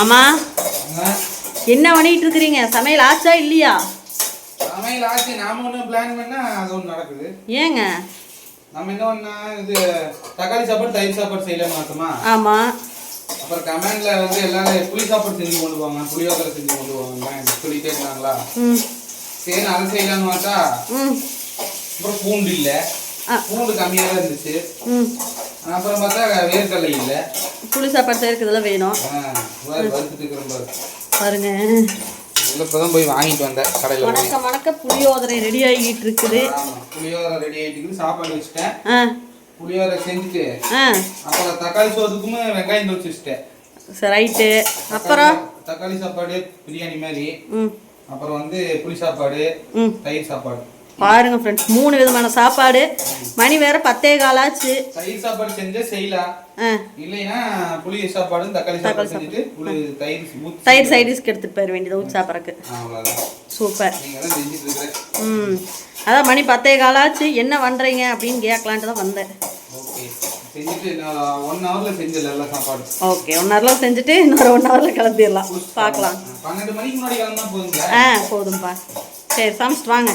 ஆமா என்ன பண்ணிட்டு இருக்கிறீங்க சமையல் ஆச்சா இல்லையா? சமையல் ஆச்சு. நாம ஒன்று பிளான் பண்ணா அது ஒன்று நடக்குது. ஏங்க? நம்ம என்ன பண்ணா இது தக்காளி சாப்பாடு தயிர் சாப்பாடு செய்யலாம்னு பார்த்தோமா ஆமா. அப்புறம் கமெண்ட்ல வந்து எல்லாரும் புளி சாப்பாடு செஞ்சு கொண்டு போவாங்க. புளியோதரை செஞ்சு கொண்டு போவாங்க. சொல்லிட்டே இருந்தாங்களா? சரி அதை செய்யலாம்னு பார்த்தா ம். அப்புறம் பூண்டு இல்லை. பூண்டு கம்மியாக தான் இருந்துச்சு அப்புறம் பார்த்தா வேர்க்கடலை இல்லை. புளி சாப்பாடு செய்யறதுக்கு இதெல்லாம் வேணும் பாருங்க. இல்லை இப்போ தான் போய் வாங்கிட்டு வந்தேன் கடையில் போய் வணக்கம் வணக்கம். புளியோதரை ரெடி ஆகிட்டு இருக்குது. புளியோதரை ரெடி ஆகிட்டு சாப்பாடு வச்சுட்டேன். புளியோதரை செஞ்சுட்டு அப்புறம் தக்காளி சோத்துக்குமே வெங்காயம் தோச்சு வச்சுட்டேன். சரி ரைட்டு. அப்புறம்? தக்காளி சாப்பாடு பிரியாணி மாதிரி. அப்புறம் வந்து புளி சாப்பாடு தயிர் சாப்பாடு. பாருங்க ஃப்ரெண்ட்ஸ் மூணு விதமான சாப்பாடு. மணி வேற பத்தே காலாச்சு. தயிர் சாப்பாடு செஞ்சே செய்யலாம். இல்லைன்னா புளி சாப்பாடும் தக்காளி சாப்பாடு செஞ்சுட்டு புளி தயிர் தயிர் சைடிஸ்க்கு எடுத்துட்டு போயிட வேண்டியது ஊற்றி சாப்பிட்றக்கு சூப்பர். ம். அதான் மணி பத்தே காலாச்சு. என்ன பண்ணுறீங்க அப்படின்னு கேட்கலான்ட்டு தான் வந்தேன். ஓகே. ஒன் ஹவரில் சாப்பாடு செஞ்சுட்டு இன்னொரு ஒன் ஹவரில் கிளம்பிடலாம். பார்க்கலாம். ஆ போதும்ப்பா சரி சமைச்சிட்டு வாங்க.